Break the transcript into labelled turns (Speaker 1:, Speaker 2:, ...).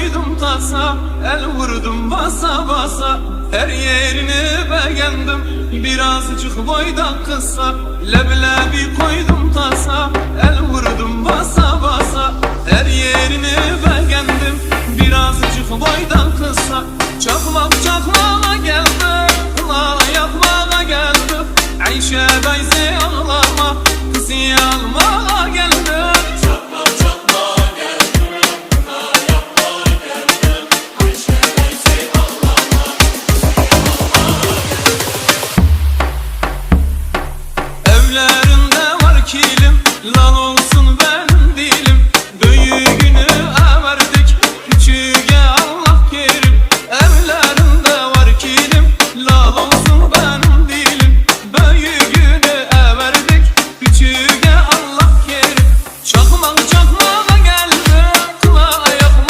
Speaker 1: koydum tasa El vurdum basa basa. Her yerini beğendim Birazcık boyda kısa. Leblebi koydum tasa El vurdum basa basa. Her yerini beğendim Birazcık boyda kısa. Çakmak çakmağa geldi Lala yapmağa geldi Ayşe Beyze you